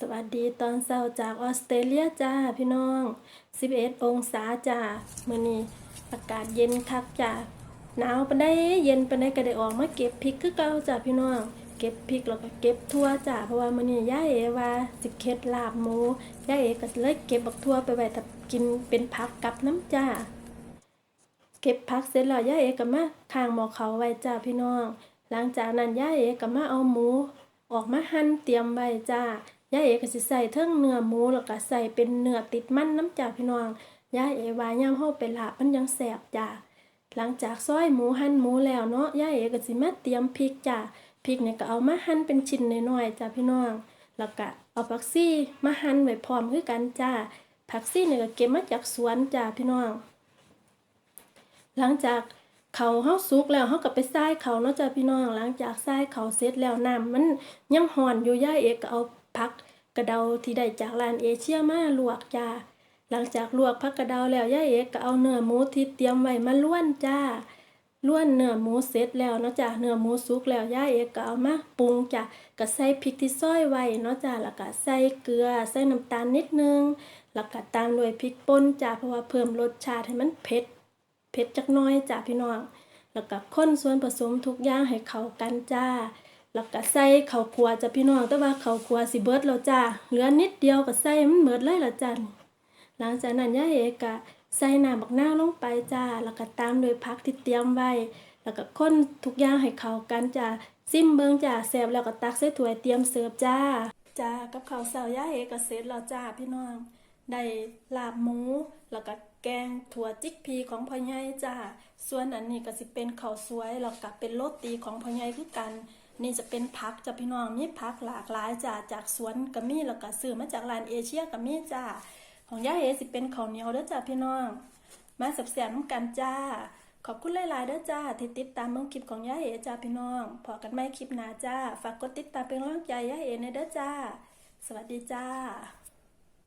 สวัสดีตอนเช้าจากออสเตรเลียจ้าพี่น้อง 11 องศาจ้ามื้อนี้อากาศเย็นคักจ้าหนาวปานใดเย็นปานใดก็ได้ออกมาเก็บพริกคือเก่าจ้าพี่น้อง เก็บพริกแล้วก็เก็บทั่วจ้าเพราะว่ามื้อนี้ย่าเอว่าสิเค็ดลาบหมูย่าเอก็เลยเก็บบักทั่วไปไว้ถ้ากินเป็นผักกับน้ำจ้า เก็บผักเสร็จแล้วย่าเอก็มาข้างหม้อเขาไว้จ้าพี่น้อง หลังจากนั้นย่าเอก็มาเอาหมู ออกมาหั่นเตรียมไว้จ้า ย่าเอก็สิใส่เทิงเนื้อหมูแล้วก็ใส่เป็นเนื้อติดมันน้ำจ้าพี่น้องย่าเอว่ายามเฮาไปลาบมันยังแสบจ้าหลังจากซอยหมูหั่นหมูแล้วเนาะย่าเอก็สิมาเตรียมพริกจ้าพริกเนี่ยก็เอามาหั่นเป็นชิ้นน้อยๆจ้าพี่น้อง แล้วก็เอาผักซี่มาหั่นไว้พร้อมคือกันจ้าผักซี่เนี่ยก็เก็บมาจากสวนจ้าพี่น้อง หลังจากเขาเฮาสุกแล้วเฮาก็ไปทรายเขาเนาะจ้ะพี่น้อง หลังจากทรายเขาเสร็จแล้วน้ำมันยังห่อนอยู่ย่าเอกก็เอา ผักกระเดาที่ได้จากร้านเอเชียมาลวกจ้า หลังจากลวกผักกระเดาแล้วย่าเอกก็เอาเนื้อหมูที่เตรียมไว้มาล้วนจ้าล้วนเนื้อหมูเสร็จแล้วเนาะจ้ะเนื้อหมูสุกแล้วย่าเอกก็เอามาปรุงจ้ะก็ใส่พริกที่ซอยไว้เนาะจ้ะแล้วก็ใส่เกลือใส่น้ำตาลนิดนึง แล้วก็ตามด้วยพริกป่นจ้ะเพราะว่าเพิ่มรสชาติให้มันเผ็ดเผ็ดจักน้อยจ้าพี่น้อง แล้วก็คนส่วนผสมทุกอย่างให้เข้ากันจ้า แล้วก็ใส่ข้าวคั่วจ้าพี่น้อง แต่ว่าข้าวคั่วสิเบิดแล้วจ้าเหลือนิดเดียวก็ใส่มันเบิดเลยละจ้าหลังจากนั้นย่าเอกก็ใส่น้ำบักนาวลงไปจ้า แล้วก็ตามด้วยผักที่เตรียมไว้ แล้วก็คนทุกอย่างให้เข้ากันจ้าซิมเบิงจ้าแซ่บแล้วก็ตักใส่ถ้วยเตรียมเสิร์ฟจ้าจ้ากับข้าวเสาย่าเอกก็เสร็จแล้วจ้าพี่น้องได้ลาบหมู แล้วก็แกงถั่วจิกพีของพ่อใหญ่จ้าส่วนอันนี้ก็สิเป็นข้าวสวยแล้วก็เป็นโรตีของพ่อใหญ่คือกัน นี่จะเป็นผักจ้าพี่น้องมีผักหลากหลายจ้าจากสวนก็มีแล้วก็ซื้อมาจากร้านเอเชียก็มีจ้าของย่าเอสิเป็นข้าวเหนียวเด้อจ้าพี่น้อง มาสับเสียน้ำกันจ้า ขอบคุณหลายๆเด้อจ้าที่ติดตามเบิ่งคลิปของย่าเอจ้าพี่น้องพอกันไม่คลิปหน้าจ้า ฝากกดติดตามเป็นกำลังใจย่าเอในเด้อจ้า สวัสดีจ้า